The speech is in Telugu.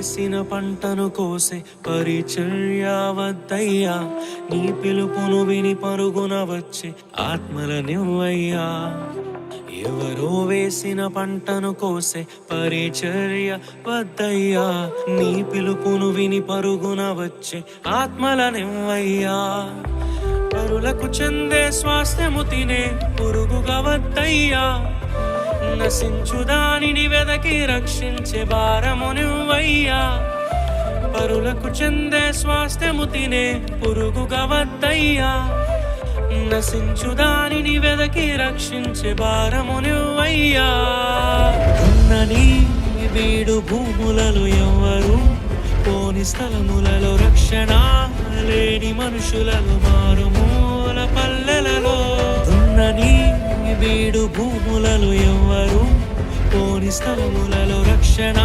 వేసిన పంటను కోసే పరిచర్యావద్దయ్యా. నీ పిలుపును విని పరుగున వచ్చే ఆత్మల నివ్వయ్యా. ఎవరో వేసిన పంటను కోసే పరిచర్య వద్దయ్యా నీ పిలుపును విని పరుగున వచ్చే ఆత్మల నివ్వయ్యా. పరులకు చెందే స్వాస్థ్యము తినే పురుగుగా వద్దయ్యా నశించు దానిని వెదకి రక్షించే భారము వద్దయ్యా పరులకు చెందే స్వాస్థ్యము తినే పురుగుగా వద్దయ్యా. నశించు దానిని వెదకి రక్షించే భారము నువ్వయ్యా. ఉన్నని వీడు భూములలో ఎవరు పోని స్థలములలో రక్షణ లేని మనుషులలో మారుమూల పల్లెలలో. ఉన్నని వీడు భూములలో ఎవరు పోని స్థలములలో రక్షణ